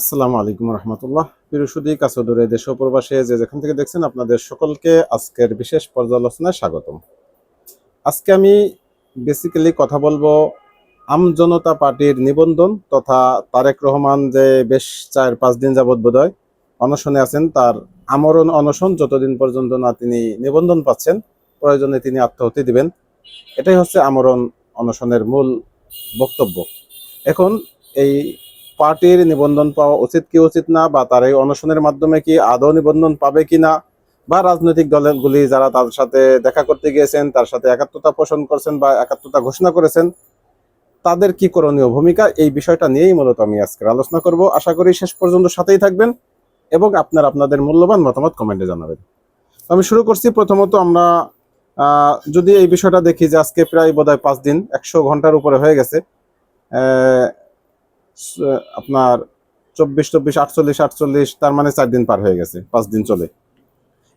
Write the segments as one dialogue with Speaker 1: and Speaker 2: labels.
Speaker 1: আসসালামু আলাইকুম রহমতুল্লাহ। পিরুষুদি কাছদূরে দেশ প্রবাসে যে যেখান থেকে দেখছেন আপনাদের সকলকে আজকের বিশেষ পর্যালোচনায় স্বাগতম। আজকে আমি বেসিক্যালি কথা বলব আম জনতা পার্টির নিবন্ধন তথা তারেক রহমান যে বেশ চার পাঁচ দিন যাবৎ বোধহয় অনশনে আছেন, তার আমরণ অনশন যতদিন পর্যন্ত না তিনি নিবন্ধন পাচ্ছেন, প্রয়োজনে তিনি আত্মহতি দিবেন। এটাই হচ্ছে আমরণ অনশনের মূল বক্তব্য। এখন এই পার্টির নিবন্ধন পাওয়া উচিত কি উচিত না, বা তার এই অনশনের মাধ্যমে কি আদৌ নিবন্ধন পাবে কি না, বা রাজনৈতিক দলগুলি যারা তার সাথে দেখা করতে গিয়েছেন, তার সাথে একাত্মতা পোষণ করছেন বা একাত্মতা ঘোষণা করেছেন, তাদের কি করণীয় ভূমিকা, এই বিষয়টা নিয়েই মূলত আমি আজকে আলোচনা করব। আশা করি শেষ পর্যন্ত সাথেই থাকবেন এবং আপনার আপনাদের মূল্যবান মতামত কমেন্টে জানাবেন। আমি শুরু করছি। প্রথমত আমরা যদি এই বিষয়টা দেখি যে আজকে প্রায় বোধহয় পাঁচ দিন, একশো ঘণ্টার উপরে হয়ে গেছে আপনার চব্বিশ চব্বিশ, আটচল্লিশ আটচল্লিশ, তার মানে চার দিন পার হয়ে গেছে, পাঁচ দিন চলে।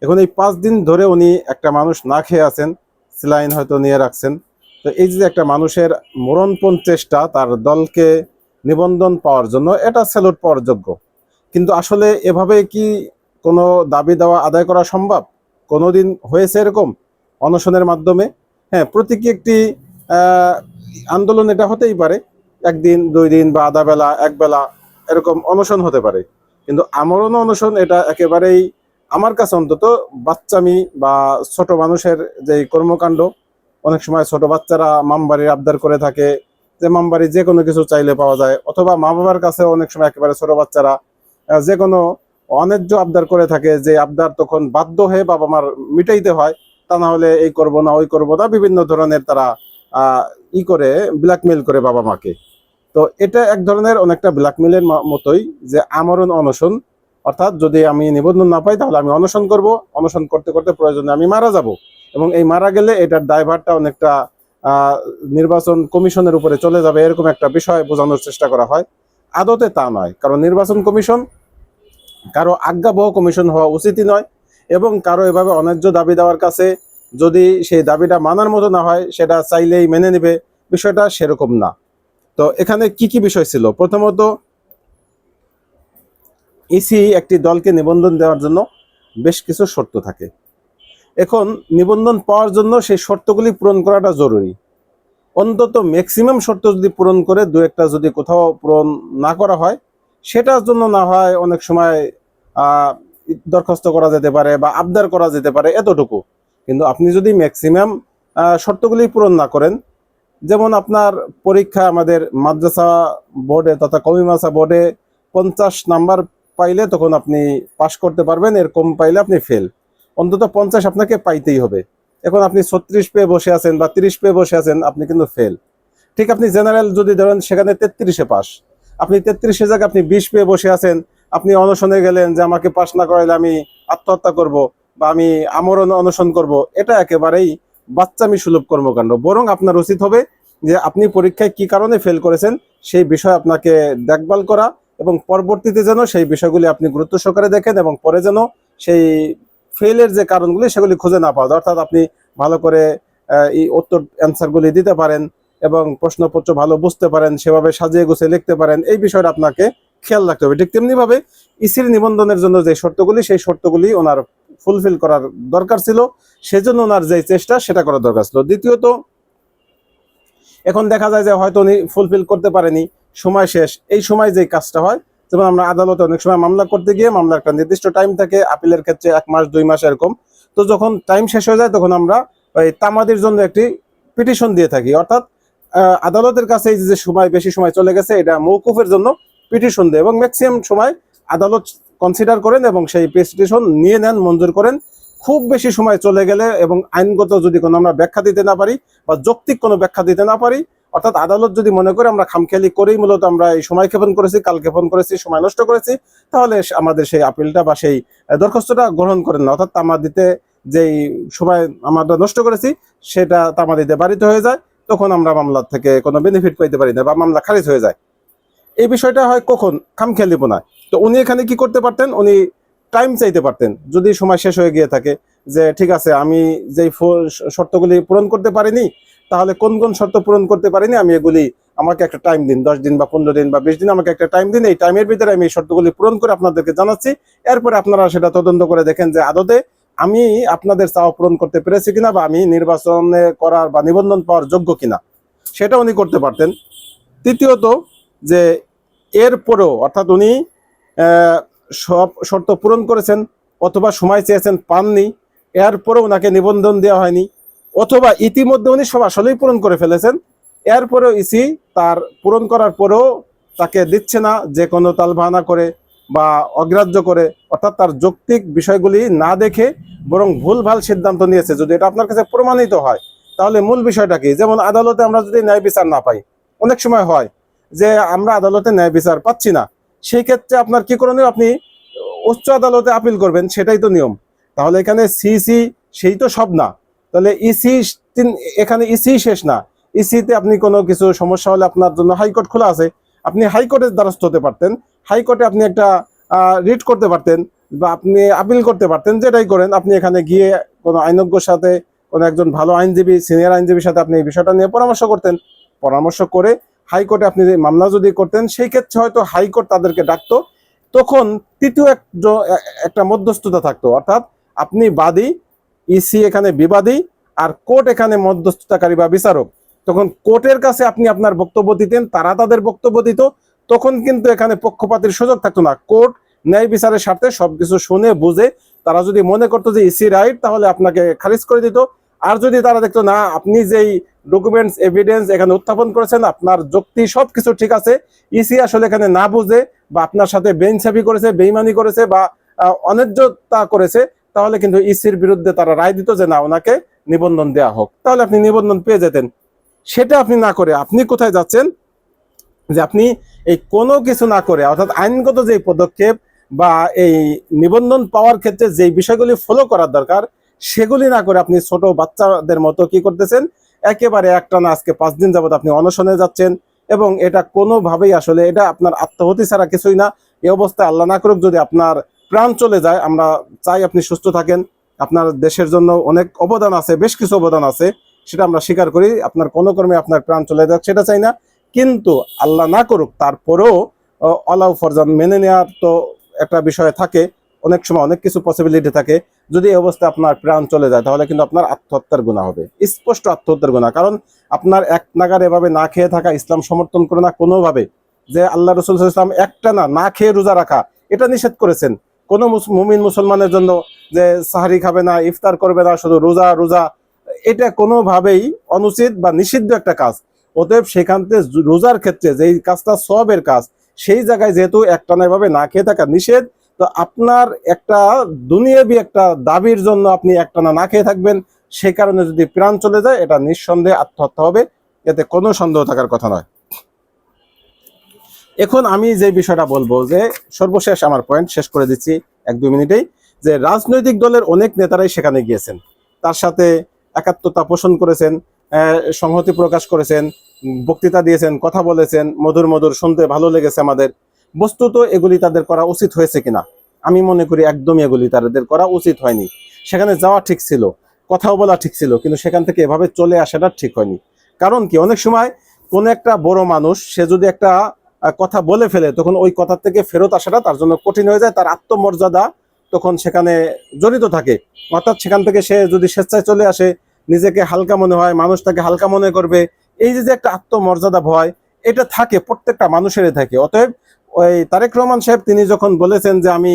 Speaker 1: এখন এই পাঁচ দিন ধরে উনি একটা মানুষ না খেয়ে আছেন, সিলাইন হয়তো নিয়ে রাখছেন। তো এই যে একটা মানুষের মরণপণ চেষ্টা, তার দলকে নিবন্ধন পাওয়ার জন্য, এটা স্যালুট পাওয়ার যোগ্য। কিন্তু আসলে এভাবে কি কোনো দাবি দেওয়া আদায় করা সম্ভব? কোনোদিন হয়েছে এরকম অনশনের মাধ্যমে? হ্যাঁ প্রতীকী একটি আন্দোলন এটা হতেই পারে। একদিন, দুই দিন বা আধা বেলা, এক বেলা এরকম অনশন হতে পারে। কিন্তু আমরণ অনশন, এটা একেবারেই আমার কাছে অন্তত বাচ্চামি বা ছোট মানুষের যে কর্মকাণ্ড, অনেক সময় ছোট বাচ্চারা মামবাড়ির আবদার করে থাকে যে মামবাড়ি যে কোনো কিছু চাইলে পাওয়া যায়, অথবা মা বাবার কাছে অনেক সময় একেবারে ছোট বাচ্চারা যে কোনো অন্যায্য আবদার করে থাকে যে আবদার তখন বাধ্য হয়ে বাবা মার মিটাইতে হয়, তা না হলে এই করব না, ওই করব না, বিভিন্ন ধরনের তারা ই করে ব্ল্যাকমেল করে বাবা মাকে তো এটা এক ধরনের অনেকটা ব্ল্যাকমেলের মতোই যে আমরণ অনশন, অর্থাৎ যদি আমি নিবন্ধন না পাই তাহলে আমি অনশন করব, অনশন করতে করতে প্রয়োজনে আমি মারা যাব। এবং এই মারা গেলে এটার দায়ভারটা অনেকটা নির্বাচন কমিশনের উপরে চলে যাবে এরকম একটা বিষয় বোঝানোর চেষ্টা করা হয়। আদতে তা নয়, কারণ নির্বাচন কমিশন কারও আজ্ঞাবহ কমিশন হওয়া উচিতই নয় এবং কারও এভাবে অন্যায্য দাবি দেওয়ার কাছে যদি সেই দাবিটা মানার মতো না হয়, সেটা চাইলেই মেনে নেবে, বিষয়টা সেরকম না। তো এখানে কি কি বিষয় ছিল? প্রথমত ইসি একটি দলকে নিবন্ধন দেওয়ার জন্য বেশ কিছু শর্ত থাকে। এখন, নিবন্ধন পাওয়ার জন্য সেই শর্তগুলি পূরণ করাটা জরুরি। অন্তত ম্যাক্সিমাম শর্ত যদি পূরণ করে, দু একটা যদি কোথাও পূরণ না করা হয়, সেটার জন্য না হয় অনেক সময় দরখাস্ত করা যেতে পারে বা আবদার করা যেতে পারে এতটুকু। কিন্তু আপনি যদি ম্যাক্সিমাম শর্তগুলি পূরণ না করেন যেমন আপনার পরীক্ষা আমাদের মাদ্রাসা বোর্ডে তথা কমিমাসা বোর্ডে পঞ্চাশ নাম্বার পাইলে তখন আপনি পাশ করতে পারবেন, এর কম পাইলে আপনি ফেল অন্তত পঞ্চাশ আপনাকে পাইতেই হবে। এখন আপনি ছত্রিশ পেয়ে বসে আছেন বা তিরিশ পেয়ে বসে আছেন, আপনি কিন্তু ফেল ঠিক আপনি জেনারেল যদি ধরেন সেখানে তেত্রিশে পাস। আপনি তেত্রিশে জায়গায় আপনি বিশ পেয়ে বসে আছেন, আপনি অনশনে গেলেন যে আমাকে পাস না করাইলে আমি আত্মহত্যা করব বা আমি আমরণ অনশন করব, এটা একেবারেই বাচ্চামি সুলভ কর্মকাণ্ড। বরং আপনার উচিত হবে যে আপনি পরীক্ষায় কি কারণে ফেল করেছেন সেই বিষয় আপনাকে দেখভাল করা এবং পরবর্তীতে যেন সেই বিষয়গুলি আপনি গুরুত্ব সহকারে দেখেন এবং পরে যেন সেই ফেলের যে কারণগুলি সেগুলি খুঁজে না পাওয়া অর্থাৎ আপনি ভালো করে এই উত্তর অ্যান্সারগুলি দিতে পারেন এবং প্রশ্নপত্র ভালো বুঝতে পারেন, সেভাবে সাজিয়ে গুছিয়ে লিখতে পারেন, এই বিষয়টা আপনাকে খেয়াল রাখতে হবে। ঠিক তেমনিভাবে ইসির নিবন্ধনের জন্য যে শর্তগুলি, সেই শর্তগুলি ওনার ফুলফিল করার দরকার ছিল, সেজন্য ওনার যে চেষ্টা সেটা করার দরকার ছিল। দ্বিতীয়ত, এখন দেখা যায় যে হয়তো উনি ফুলফিল করতে পারেনি, সময় শেষ। এই সময় যে কাজটা হয়, যেমন আমরা আদালতে অনেক সময় মামলা করতে গিয়ে মামলার একটা নির্দিষ্ট টাইম থাকে, আপিলের ক্ষেত্রে এক মাস, দুই মাস এরকম। তো যখন টাইম শেষ হয়ে যায়, তখন আমরা ওই তামাদির জন্য একটি পিটিশন দিয়ে থাকি। অর্থাৎ আদালতের কাছে এই যে সময়, বেশি সময় চলে গেছে, এটা মৌকুফের জন্য পিটিশন দেয় এবং ম্যাক্সিমাম সময় আদালত কনসিডার করেন এবং সেই পিটিশন নিয়ে নেন, মঞ্জুর করেন। খুব বেশি সময় চলে গেলে এবং আইনগত যদি কোনো আমরা ব্যাখ্যা দিতে না পারি বা যৌক্তিক কোনো ব্যাখ্যা দিতে না পারি, অর্থাৎ আদালত যদি মনে করে আমরা খামখেয়ালি করেই মূলত আমরা এই সময় ক্ষেপণ করেছি কাল ক্ষেপণ করেছি, সময় নষ্ট করেছি, তাহলে আমাদের সেই আপিলটা বা সেই দরখাস্তটা গ্রহণ করেন না। অর্থাৎ তামা দিতে যেই সময় আমরা নষ্ট করেছি, সেটা তামা দিতে বাড়িত হয়ে যায়, তখন আমরা মামলার থেকে কোনো বেনিফিট পাইতে পারি না বা মামলা খারিজ হয়ে যায়। এই বিষয়টা হয় কখন? খামখেয়ালিপনায় তো উনি এখানে কি করতে পারতেন? উনি টাইম চাইতে পারতেন। যদি সময় শেষ হয়ে গিয়ে থাকে যে, ঠিক আছে, আমি যেই শর্তগুলি পূরণ করতে পারিনি, তাহলে কোন কোন শর্ত পূরণ করতে পারিনি, আমি এগুলি আমাকে একটা টাইম দিন। দশ দিন বা পনেরো দিন বা বিশ দিন আমাকে একটা টাইম দিন। এই টাইমের ভিতরে আমি এই শর্তগুলি পূরণ করে আপনাদেরকে জানাচ্ছি। এরপরে আপনারা সেটা তদন্ত করে দেখেন যে আদতে আমি আপনাদের চাওয়া পূরণ করতে পেরেছি কিনা বা আমি নির্বাচনে করার বা নিবন্ধন পাওয়ার যোগ্য কিনা। সেটা উনি করতে পারতেন। তৃতীয়ত যে এরপরেও, অর্থাৎ উনি সব শর্ত পূরণ করেছেন অথবা সময় চেয়েছেন পাননি, এরপরেও ওনাকে নিবন্ধন দেওয়া হয়নি, অথবা ইতিমধ্যে উনি সব আসলেই পূরণ করে ফেলেছেন, এরপরেও ইসি তার পূরণ করার পরেও তাকে দিচ্ছে না যে কোনো তালবাহানা করে বা অগ্রাহ্য করে, অর্থাৎ তার যৌক্তিক বিষয়গুলি না দেখে বরং ভুলভাল সিদ্ধান্ত নিয়েছে। যদি এটা আপনার কাছে প্রমাণিত হয়, তাহলে মূল বিষয়টা কি? যেমন আদালতে আমরা যদি ন্যায় বিচার না পাই, অনেক সময় হয় যে আমরা আদালতে ন্যায় বিচার পাচ্ছি না, সেই ক্ষেত্রে আপনার কি করণীয় আপনি উচ্চ আদালতে আপিল করবেন, সেটাই তো নিয়ম। তাহলে এখানে সিসি সেই তো সব না। তাহলে ইসি তিন, এখানে ইসি শেষ না। ইসিতে আপনি কোনো কিছু সমস্যা হলে আপনার জন্য হাইকোর্ট খোলা আছে। আপনি হাইকোর্টের দ্বারস্থ হতে পারতেন। হাইকোর্টে আপনি একটা রিট করতে পারতেন বা আপনি আপিল করতে পারতেন, যেটাই করেন, আপনি এখানে গিয়ে কোনো আইনজ্ঞর সাথে, কোনো একজন ভালো আইনজীবী, সিনিয়র আইনজীবীর সাথে আপনি এই বিষয়টা নিয়ে পরামর্শ করতেন। পরামর্শ করে হাইকোর্টে আপনি মামলা যদি করতেন, সেই ক্ষেত্রে হয়তো হাইকোর্ট তাদেরকে ডাকতো। তখন তৃতীয় এক- একটা মধ্যস্থতা থাকতো। অর্থাৎ আপনি বাদী ইসি এখানে বিবাদী, আর কোর্ট এখানে মধ্যস্থতাকারী বা বিচারক। তখন কোর্টের কাছে আপনি আপনার বক্তব্য দিতেন, তারা তাদের বক্তব্য দিত। তখন কিন্তু এখানে পক্ষপাতের সুযোগ থাকতো না। কোর্ট ন্যায় বিচারের স্বার্থে সবকিছু শুনে, বুঝে, তারা যদি মনে করতো যে ইসি রাইট তাহলে আপনাকে খারিজ করে দিত। আর যদি তারা দেখতো, না, আপনি যেই ডকুমেন্টস এভিডেন্স এখানে উত্থাপন করেছেন, আপনার যুক্তি সব কিছু ঠিক আছে ইসি আসলে এখানে না বুঝে বা আপনার সাথে বেইনসাফি করেছে, বেইমানি করেছে বা অন্যায্যতা করেছে, তাহলে কিন্তু ইসির বিরুদ্ধে তারা রায় দিত যে, না, ওনাকে নিবন্ধন দেওয়া হোক। তাহলে আপনি নিবন্ধন পেয়ে যেতেন। সেটা আপনি না করে আপনি কোথায় যাচ্ছেন? যে আপনি এই কোনো কিছু না করে, অর্থাৎ আইনগত যে পদক্ষেপ বা এই নিবন্ধন পাওয়ার ক্ষেত্রে যে বিষয়গুলি ফলো করার দরকার সেগুলি না করে আপনি ছোট বাচ্চাদের মতো কি করতেছেন? একেবারে একটা না আজকে পাঁচ দিন যাবত আপনি অনশনে যাচ্ছেন এবং এটা কোনোভাবেই আসলে এটা আপনার আত্মহতি ছাড়া কিছুই না। এই অবস্থায় আল্লাহ না করুক যদি আপনার প্রাণ চলে যায়, আমরা চাই আপনি সুস্থ থাকেন। আপনার দেশের জন্য অনেক অবদান আছে, বেশ কিছু অবদান আছে, সেটা আমরা স্বীকার করি। আপনার কোনো কর্মে আপনার প্রাণ চলে যাক, সেটা চাই না। কিন্তু আল্লাহ না করুক, তারপরেও অলাউ ফরজান মেনে নেওয়ার তো একটা বিষয় থাকে। অনেক সময় অনেক কিছু পসিবিলিটি থাকে। যদি এই অবস্থায় আপনার প্রাণ চলে যায়, তাহলে কিন্তু আপনার আত্মহত্যার গুণা হবে। স্পষ্ট আত্মহত্যার গুণা কারণ আপনার এক নাগার এভাবে না খেয়ে থাকা, ইসলাম সমর্থন করে না কোনোভাবে যে আল্লাহ রসুল ইসলাম একটা না না খেয়ে রোজা রাখা, এটা নিষেধ করেছেন। কোনো মুমিন মুসলমানের জন্য যে সাহারি খাবে না, ইফতার করবে না, শুধু রোজা রোজা, এটা কোনোভাবেই অনুচিত বা নিষিদ্ধ একটা কাজ। অতএব সেখান থেকে রোজার ক্ষেত্রে যেই কাজটা সবের কাজ, সেই জায়গায় যেহেতু একটানা এভাবে না খেয়ে থাকা নিষেধ তো আপনার একটা দুনিয়াবি একটা দাবির জন্য আপনি একটানা না খেয়ে থাকবেন, সে কারণে যদি প্রাণ চলে যায়, এটা নিঃসন্দেহে আত্মহত্যা হবে। এতে কোনো সন্দেহ থাকার কথা নয়। এখন আমি যে বিষয়টা বলব যে, সর্বশেষ আমার পয়েন্ট শেষ করে দিচ্ছি এক দুই মিনিটেই, যে রাজনৈতিক দলের অনেক নেতারাই সেখানে গিয়েছেন। তার সাথে একাত্মতা পোষণ করেছেন সংহতি প্রকাশ করেছেন, বক্তৃতা দিয়েছেন, কথা বলেছেন, মধুর মধুর, শুনতে ভালো লেগেছে আমাদের। বস্তুত এগুলি তাদের করা উচিত হয়েছে কিনা? আমি মনে করি একদমই এগুলি তাদের করা উচিত হয়নি। সেখানে যাওয়া ঠিক ছিল, কথাও বলা ঠিক ছিল, কিন্তু সেখান থেকে এভাবে চলে আসাটা ঠিক হয়নি। কারণ কি? অনেক সময় কোন একটা বড় মানুষ, সে যদি একটা কথা বলে ফেলে, তখন ওই কথা থেকে ফেরত আসাটা তার জন্য কঠিন হয়ে যায়, তার আত্মমর্যাদা তখন সেখানে জড়িত থাকে। অর্থাৎ সেখান থেকে সে যদি স্বেচ্ছায় চলে আসে, নিজেকে হালকা মনে হয়, মানুষ তাকে হালকা মনে করবে, এই যে একটা আত্মমর্যাদা ভয়, এটা থাকে, প্রত্যেকটা মানুষেরই থাকে। অতএব ওই তারেক রহমান সাহেব তিনি যখন বলেছেন যে আমি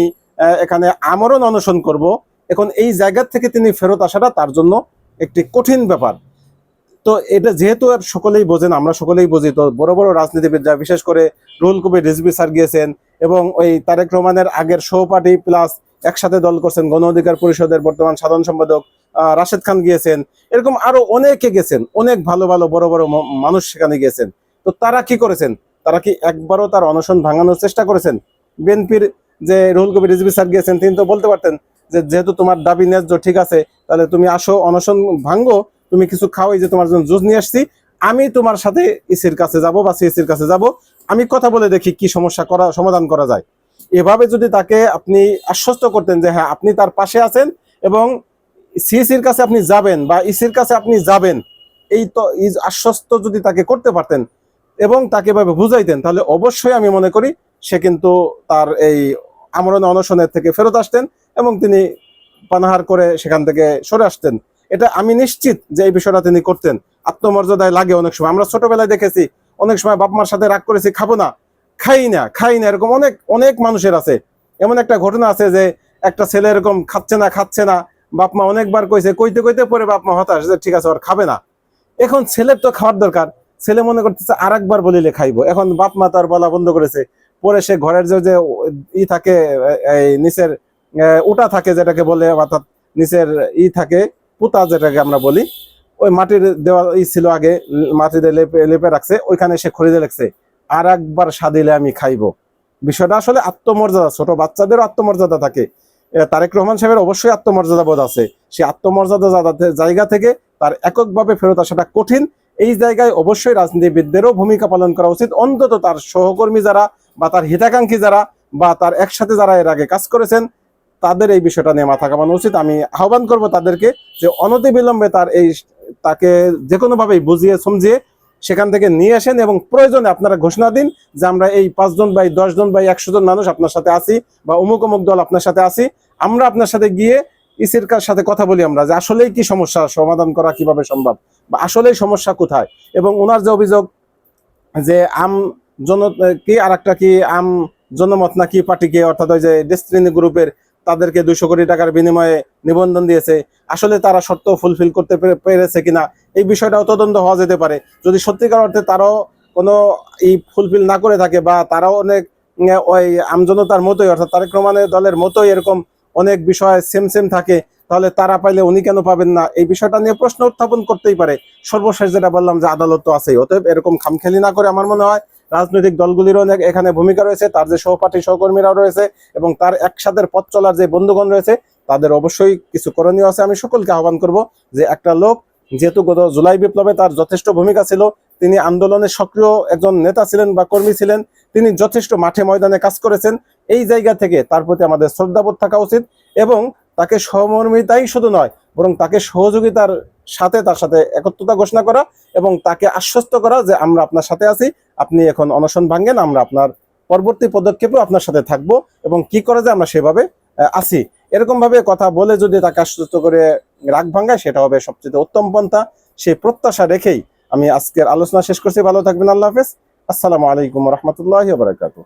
Speaker 1: এখানে আমরণ অনশন করব, এখন এই জায়গা থেকে তিনি ফেরত আসাটা তার জন্য একটি কঠিন ব্যাপার। তো এটা যেহেতু আর সকলেই বোঝেন, আমরা সকলেই বুঝি, তো বড় বড় রাজনীতিবিদরা, বিশেষ করে রুহুল কবির রিজভি স্যার গিয়েছেন এবং ওই তারেক রহমানের আগের সহপাঠী প্লাস একসাথে দল করছেন গণ অধিকার পরিষদের বর্তমান সাধারণ সম্পাদক রাশেদ খান গিয়েছেন। এরকম আরও অনেকে গেছেন, অনেক ভালো ভালো বড় বড় মানুষ সেখানে গিয়েছেন। তো তারা কি করেছেন? তারা কি একবারও তার অনশন ভাঙানোর চেষ্টা করেছেন? বিএনপির যে রুহুল কবির রিজভি স্যার গিয়েছেন, তিনি তো বলতে পারতেন যে যেহেতু তোমার দাবি ন্যায্য, ঠিক আছে, তাহলে তুমি আসো, অনশন ভাঙ্গো তুমি কিছু খাও, এই যে তোমার জন্য জুস নিয়ে আসছি। আমি তোমার সাথে ইসির কাছে যাব বা সিএসির কাছে যাব। আমি কথা বলে দেখি কি সমস্যা করা, সমাধান করা যায়। এভাবে যদি তাকে আপনি আশ্বস্ত করতেন যে হ্যাঁ আপনি তার পাশে আছেন এবং সিএসির কাছে আপনি যাবেন বা ইসির কাছে আপনি যাবেন, এই তো আশ্বস্ত যদি তাকে করতে পারতেন এবং তাকে এভাবে বুঝাইতেন তাহলে অবশ্যই আমি মনে করি সে কিন্তু তার এই আমরণ অনশনের থেকে ফেরত আসতেন এবং তিনি পানাহার করে সেখান থেকে সরে আসতেন। এটা আমি নিশ্চিত যে এই বিষয়টা তিনি করতেন। আত্মমর্যাদায় লাগে অনেক সময়। আমরা ছোটবেলায় দেখেছি, অনেক সময় বাপ মার সাথে রাগ করেছি, খাব না, খাই না খাই না, এরকম অনেক অনেক মানুষের আছে। এমন একটা ঘটনা আছে যে একটা ছেলে এরকম খাচ্ছে না খাচ্ছে না, বাপ মা অনেকবার কইছে, কইতে কইতে পরে বাপ মা হতাশ, যে ঠিক আছে, ওর খাবে না। এখন ছেলের তো খাওয়ার দরকার। ছেলে মনে করতেছে আর একবার বলিলে খাইবো এখন বাপ মা তার বলা বন্ধ করেছে। পরে সে ঘরের যে ই থাকে এই নিচের উটা থাকে যেটাকে বলে, অর্থাৎ নিচের ই থাকে, পুতা যেটাকে আমরা বলি, ওই মাটির দেওয়া ই ছিল আগে, মাটিতে লেপে লেপে রাখছে, ওইখানে সে খরিদে রাখছে আর একবার সাদিলে আমি খাইবো। বিষয়টা আসলে আত্মমর্যাদা, ছোট বাচ্চাদেরও আত্মমর্যাদা থাকে। তারেক রহমান সাহেবের অবশ্যই আত্মমর্যাদা বোধ আছে। সেই আত্মমর্যাদা জায়গা থেকে তার এককভাবে ফেরত আসাটা কঠিন। এই জায়গায় অবশ্যই রাজনীতিবিদদেরও ভূমিকা পালন করা উচিত। অন্তত তার সহকর্মী যারা বা তার হিতাকাঙ্ক্ষী যারা বা তার একসাথে যারা এর আগে কাজ করেছেন, তাদের এই বিষয়টা নিয়ে মাথা কামানো উচিত। আমি আহ্বান করব তাদেরকে যে অনতিবিলম্বে তার এই তাকে যে কোনোভাবেই বুঝিয়ে সমঝিয়ে সেখান থেকে নিয়ে আসেন এবং প্রয়োজনে আপনারা ঘোষণা দিন যে আমরা এই পাঁচজন বাই দশজন বাই একশো জন মানুষ আপনার সাথে আছি বা অমুক অমুক দল আপনার সাথে আছি। আমরা আপনার সাথে গিয়ে ইসির কার সাথে কথা বলি আমরা, যে আসলেই কি সমস্যা, সমাধান করা কীভাবে সম্ভব? বা আসলেই সমস্যা কোথায়? এবং ওনার যে অভিযোগ যে আম জন, কি আর একটা কি আম জনমত নাকি পার্টিকে, অর্থাৎ ওই যে ডেস্টিনি গ্রুপের তাদেরকে দুইশো কোটি টাকার বিনিময়ে নিবন্ধন দিয়েছে, আসলে তারা শর্ত ফুলফিল করতে পেরেছে কিনা? এই বিষয়টাও তদন্ত হওয়া যেতে পারে। যদি সত্যিকার অর্থে তারাও কোনো এই ফুলফিল না করে থাকে বা তারাও অনেক ওই আমজনতার মতোই, অর্থাৎ তারেক রহমানের দলের মতোই এরকম অনেক বিষয় সেম সেম থাকে, তাহলে তারা পাইলে উনি কেন পাবেন না? এই বিষয়টা নিয়ে প্রশ্ন উত্থাপন করতেই পারে। সর্বশেষ যেটা বললাম যে আদালত তো আছেই, অতএব এরকম খামখেয়ালি না করে আমার মনে হয় রাজনৈতিক দলগুলিরও অনেক এখানে ভূমিকা রয়েছে, তার যে সহপাঠী সহকর্মীরাও রয়েছে এবং তার একসাথে পথ চলার যে বন্ধুগণ রয়েছে, তাদের অবশ্যই কিছু করণীয় আছে। আমি সকলকে আহ্বান করব যে একটা লোক, যেহেতু গত জুলাই বিপ্লবে তার যথেষ্ট ভূমিকা ছিল, তিনি আন্দোলনে সক্রিয় একজন নেতা ছিলেন বা কর্মী ছিলেন, তিনি যথেষ্ট মাঠে ময়দানে কাজ করেছেন এই জায়গা থেকে তার প্রতি আমাদের শ্রদ্ধাবোধ থাকা উচিত এবং তাকে সহমর্মিতাই শুধু নয়, বরং তাকে সহযোগিতার সাথে, তার সাথে একত্রতা ঘোষণা করা এবং তাকে আশ্বস্ত করা যে আমরা আপনার সাথে আছি, আপনি এখন অনশন ভাঙ্গেন আমরা আপনার পরবর্তী পদক্ষেপেও আপনার সাথে থাকব এবং কি করা যায় আমরা সেভাবে আছি। এরকম ভাবে কথা বলে যদি তাকে আশ্বস্ত করে রাগ ভাঙ্গায় সেটা হবে সবচেয়ে উত্তম পন্থা। সেই প্রত্যাশা রেখেই আমি আজকের আলোচনা শেষ করছি। ভালো থাকবেন। আল্লাহ হাফেজ। আসসালামু আলাইকুম রহমতুল্লাহ বারাকাতুহ।